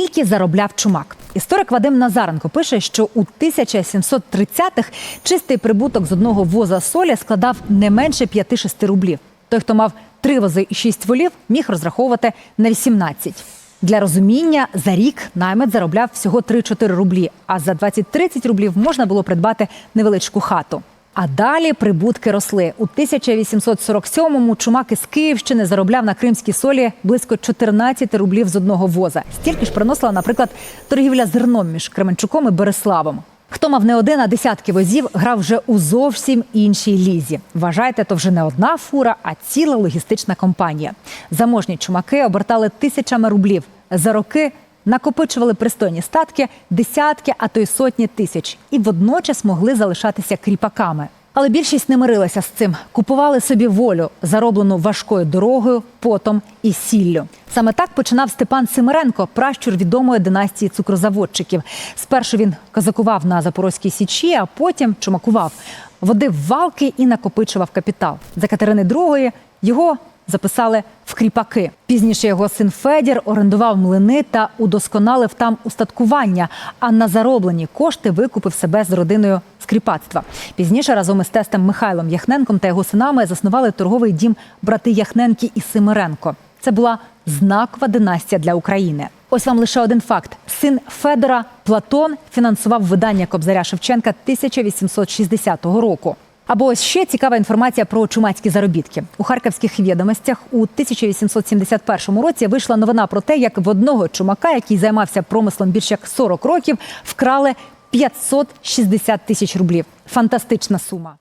Скільки заробляв чумак? Історик Вадим Назаренко пише, що у 1730-х чистий прибуток з одного воза солі складав не менше 5-6 рублів. Той, хто мав три вози і шість волів, міг розраховувати на 18. Для розуміння за рік наймит заробляв всього 3-4 рублі, а за 20-30 рублів можна було придбати невеличку хату. А далі прибутки росли. У 1847-му чумак із Київщини заробляв на кримській солі близько 14 рублів з одного воза. Стільки ж приносила, наприклад, торгівля зерном між Кременчуком і Береславом. Хто мав не один, а десятки возів, грав вже у зовсім іншій лізі. Вважайте, то вже не одна фура, а ціла логістична компанія. Заможні чумаки обертали тисячами рублів. За роки накопичували пристойні статки, десятки, а то й сотні тисяч, і водночас могли залишатися кріпаками. Але більшість не мирилася з цим. Купували собі волю, зароблену важкою дорогою, потом і сіллю. Саме так починав Степан Симиренко, пращур відомої династії цукрозаводчиків. Спершу він козакував на Запорозькій січі, а потім чумакував, водив валки і накопичував капітал. За Катерини II його записали в кріпаки. Пізніше його син Федір орендував млини та удосконалив там устаткування. А на зароблені кошти викупив себе з родиною з кріпацтва. Пізніше разом із тестем Михайлом Яхненком та його синами заснували торговий дім брати Яхненки і Симиренко. Це була знакова династія для України. Ось вам лише один факт: син Федора Платон фінансував видання Кобзаря Шевченка 1860 року. Або ось ще цікава інформація про чумацькі заробітки. У харківських відомостях у 1871 році вийшла новина про те, як в одного чумака, який займався промислом більше як 40 років, вкрали 560 тисяч рублів. Фантастична сума.